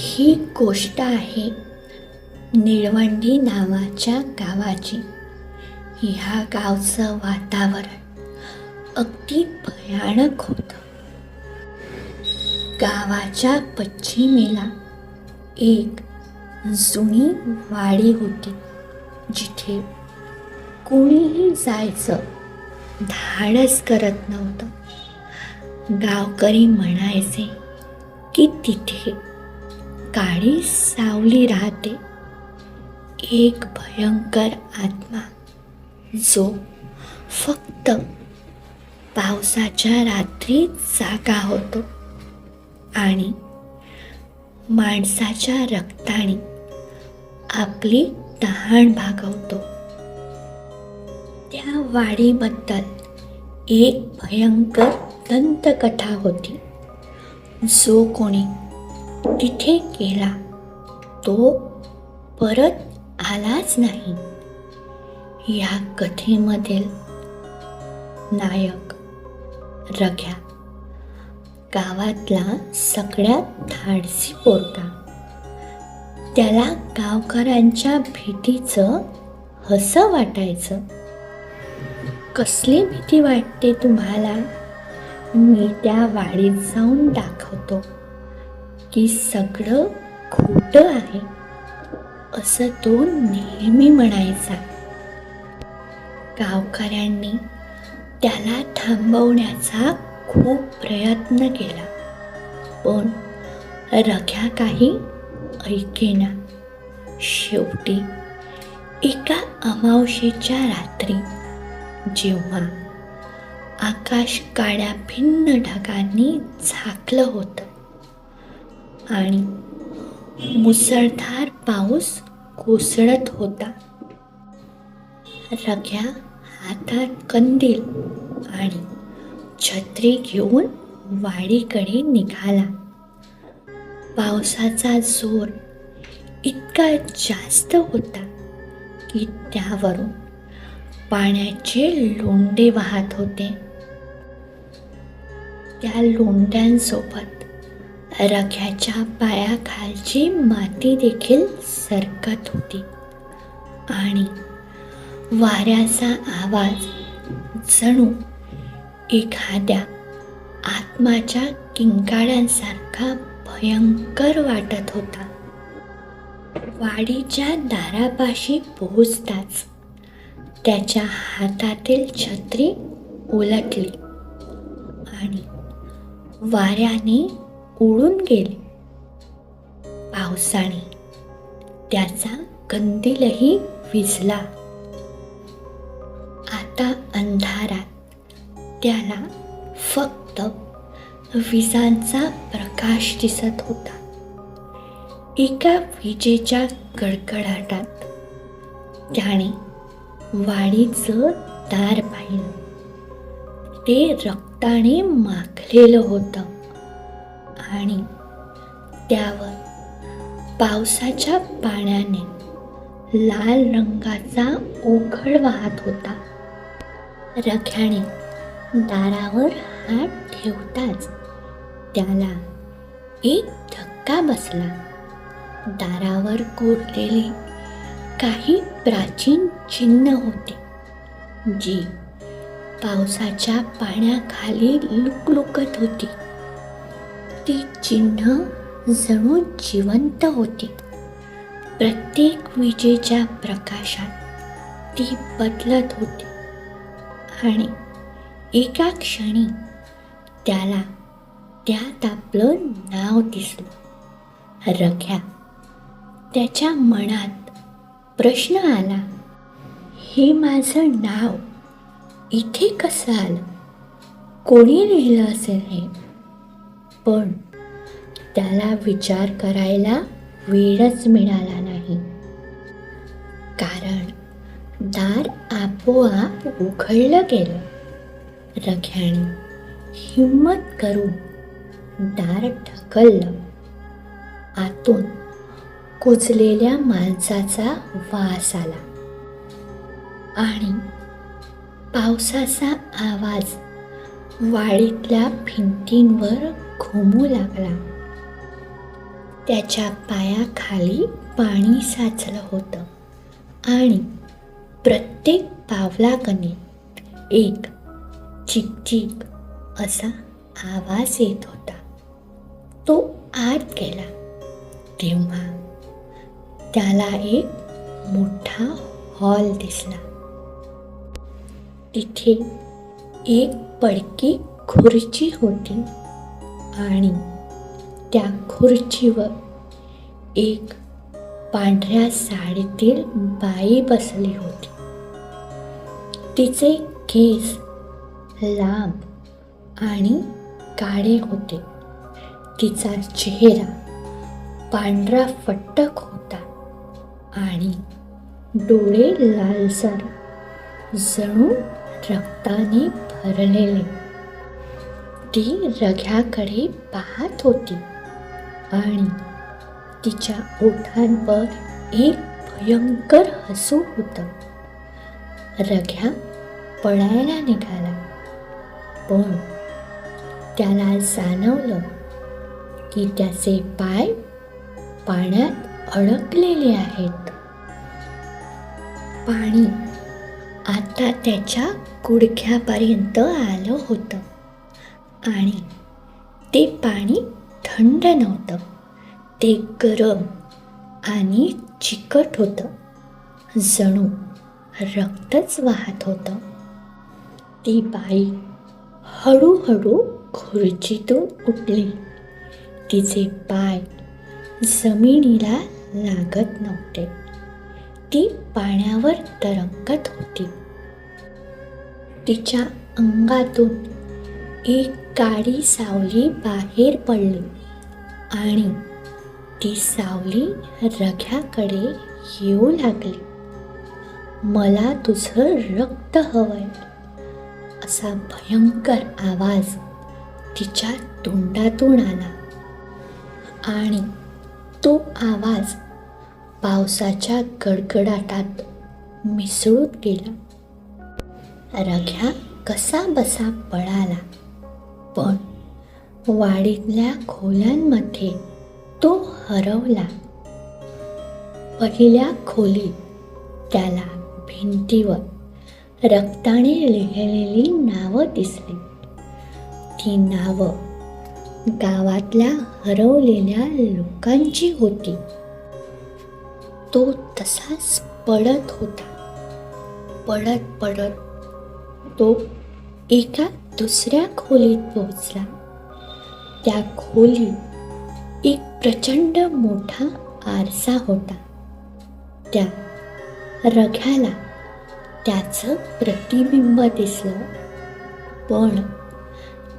ही गोष्ट आहे निळवंडी नावाच्या गावाची. ह्या गावचं वातावरण अगदी भयानक होतं. गावाच्या पश्चिमेला एक जुनी वाडी होती जिथे कोणीही जायचं धाडस करत नव्हतं. गावकरी म्हणायचे की तिथे काळी सावली राहते. एक भयंकर आत्मा जो फक्त पावसाच्या रात्री जागा होतो आणि माणसाच्या रक्ताने आपली तहान भागवतो. त्या वाडीबद्दल एक भयंकर दंतकथा होती. जो कोणी तिथे गेला. तो परत आलाच नाही. या कथेमधील नायक रघ्या गावातला सगळ्यात धाडसी पोरगा. त्याला गावकऱ्यांच्या भीतीचं हसं वाटायचं. कसली भीती वाटते तुम्हाला? मी त्या वाडीत जाऊन दाखवतो. की सगळं खोटं आहे असं तो नेहमी म्हणायचा. गावकऱ्यांनी त्याला थांबवण्याचा खूप प्रयत्न केला पण रख्या काही ऐकेना. शेवटी एका अमावशेच्या रात्री जेव्हा आकाश काळ्या भिन्न ढगांनी झाकलं होतं आणि मुसळधार पाऊस कोसळत होता. रग्या हातात कंदील आणि छत्री घेऊन वाडीकडे निघाला. पावसाचा जोर इतका जास्त होता की त्यावरून पाण्याचे लोंढे वाहत होते. त्या लोंढ्यांसोबत रख्याच्या पायाखालची माती देखील सरकत होती. आणि वाऱ्याचा आवाज जणू एखाद्या आत्माच्या किंकाळ्यांसारखा भयंकर वाटत होता. वाडीच्या दारापाशी पोहोचताच त्याच्या हातातील छत्री उलटली आणि वाऱ्याने उडून गेले. पावसाने त्याचा कंदीलही विझला. आता अंधारात त्याला फक्त विजांचा प्रकाश दिसत होता. एका विजेच्या कडकडाटात त्याने वाडीचं दार पाहिलं. ते रक्ताने माखलेलं होतं. आणि त्यावर पावसाच्या पाण्याने लाल रंगाचा ओघळ वाहत होता. रख्याने दारावर हात ठेवताच त्याला एक धक्का बसला. दारावर कोरलेले काही प्राचीन चिन्ह होते जी पावसाच्या पाण्याखाली लुकलुकत होती. ती चिन्ह जणू जिवंत होती. प्रत्येक विजेच्या प्रकाशात ती बदलत होती. आणि एका क्षणी त्याला त्यात आपलं नाव दिसलं. रख्या त्याच्या मनात प्रश्न आला हे माझं नाव इथे कसं आलं? कोणी लिहिलं असेल हे? पण त्याला विचार करायला वेळच मिळाला नाही. कारण दार आपोआप उघडलं गेलं. रख्याने हिंमत करून दार ढकललं. आतून कुजलेल्या माणसाचा वास आला. आणि पावसाचा आवाज वाडीतल्या भिंतींवर घुमू लागला. त्याच्या पायाखाली पाणी साचलं होतं आणि प्रत्येक पावलाकने एक चिकचिक असा आवाज येत होता. तो आत गेला. तेव्हा त्याला एक मोठा हॉल दिसला. तिथे एक पडकी खुर्ची होती. आणि त्या खुर्चीवर एक पांढऱ्या साडीतील बाई बसली होती. तिचे केस लांब आणि काळे होते. तिचा चेहरा पांढरा फट्टक होता आणि डोळे लालसर जणू रक्ताने भरलेले. ती रघ्याकडे पाहत होती. आणि तिच्या ओठांवर एक भयंकर हसू होतं. रघ्या पळायला निघाला. पण त्याला जाणवलं की त्याचे पाय पाण्यात अडकलेले आहेत. पाणी आता त्याच्या गुडघ्यापर्यंत आलं होतं. आणि ते पाणी थंड नव्हतं. ते गरम आणि चिकट होतं. जणू रक्तच वाहत होतं. ती बाई हळूहळू खुर्चीतून उठली. तिचे पाय जमिनीला लागत नव्हते. ती पाण्यावर तरंगत होती. तिच्या अंगातून एक काळी सावली बाहेर पडली आणि ती सावली रघ्याकडे येऊ लागली. मला तुझं रक्त हवंय असा भयंकर आवाज तिच्या तोंडातून आला आणि तो आवाज पावसाच्या गडगडाटात मिसळून गेला. रघ्या कसा बसा पळाला. पण वाडीतल्या खोल्यांमध्ये तो हरवला. पहिल्या खोलीत त्याला भिंतीवर रक्ताने लिहिलेली नावं दिसली. ती नावं गावातल्या हरवलेल्या लोकांची होती. तो तसाच पडत होता. पडत पडत तो एका दुसऱ्या खोलीत पोहोचला. त्या खोलीत एक प्रचंड मोठा आरसा होता. त्या रघ्याला त्याचं प्रतिबिंब दिसलं पण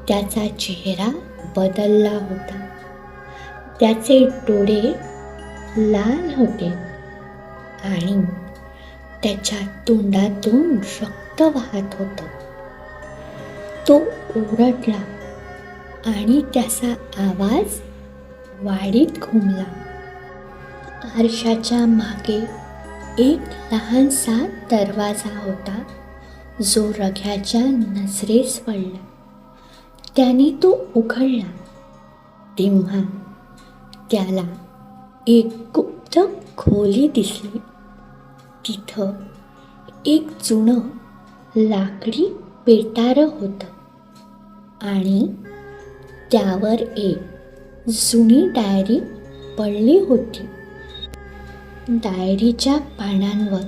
त्याचा चेहरा बदलला होता. त्याचे डोळे लाल होते आणि त्याच्या तोंडातून रक्त वाहत होतं. तो ओरडला आणि त्याचा आवाज वाडीत घुमला. आरशाच्या मागे एक लहानसा दरवाजा होता जो रघ्याच्या नजरेस पडला. त्याने तो उघडला. तेव्हा त्याला एक गुप्त खोली दिसली. तिथं एक जुनं लाकडी पेटारं होतं. आणि त्यावर एक जुनी डायरी पडली होती. डायरीच्या पानांवर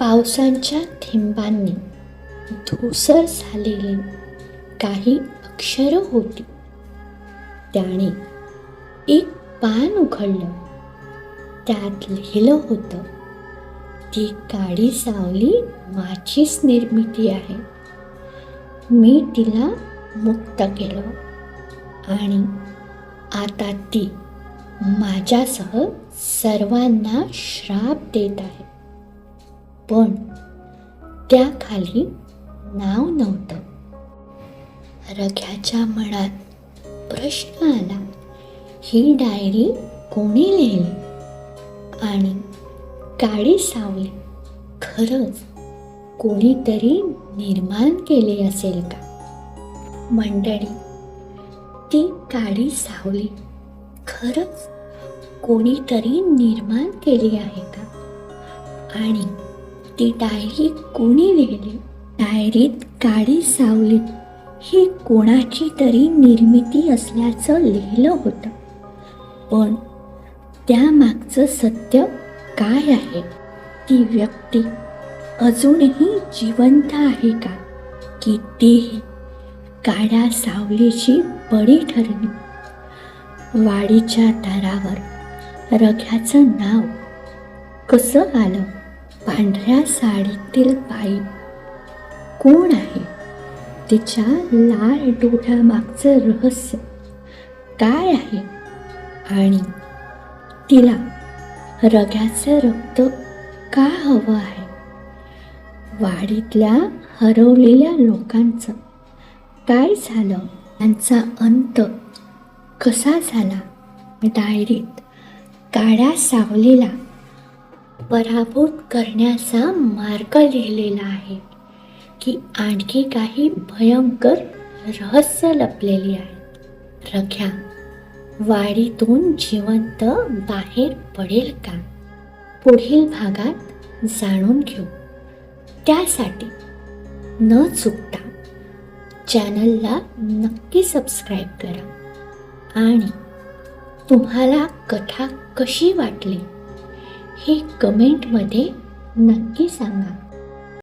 पावसांच्या थेंबांनी धूसर झालेली काही अक्षरं होती. त्याने एक पान उघडलं. त्यात लिहिलं होतं ती काळी सावली माझीच निर्मिती आहे. मी तिला मुक्त केलं. आणि आता ती माझ्यासह सर्वांना श्राप देत आहे. पण त्याखाली नाव नव्हतं. रख्याच्या मनात प्रश्न आला ही डायरी कोणी लिहिली? आणि काळी सावली खरंच कोणीतरी निर्माण केले असेल का? मंडळी ती काळी सावली. खरंच कोणीतरी निर्माण केली आहे का? आणि ती डायरी कोणी लिहिली? डायरीत काळी सावली ही कोणाची तरी निर्मिती असल्याचं लिहिलं होतं. पण त्यामागचं सत्य काय आहे? ती व्यक्ती अजूनही जिवंत आहे का? की तीही काळ्या सावलीची बडी ठरली. वाडीच्या दारावर रघ्याचं नाव कसं आलं? पांढऱ्या साडीतील बाई कोण आहे? तिच्या लाल डोळ्यामागचं रहस्य काय आहे? आणि तिला रग्याचं रक्त का हवं आहे? वाडीतल्या हरवलेल्या लोकांचं काय झालं. त्यांचा अंत कसा झाला? डायरीत काळ्या सावलीला पराभूत करण्याचा मार्ग लिहिलेला आहे की आणखी काही भयंकर रहस्य लपलेली आहे रख्या वाडीतून जिवंत बाहेर पडेल का? पुढील भागात जाणून घेऊ. त्यासाठी न चुकता चॅनलला नक्की सबस्क्राईब करा. आणि तुम्हाला कथा कशी वाटली हे कमेंटमध्ये नक्की सांगा.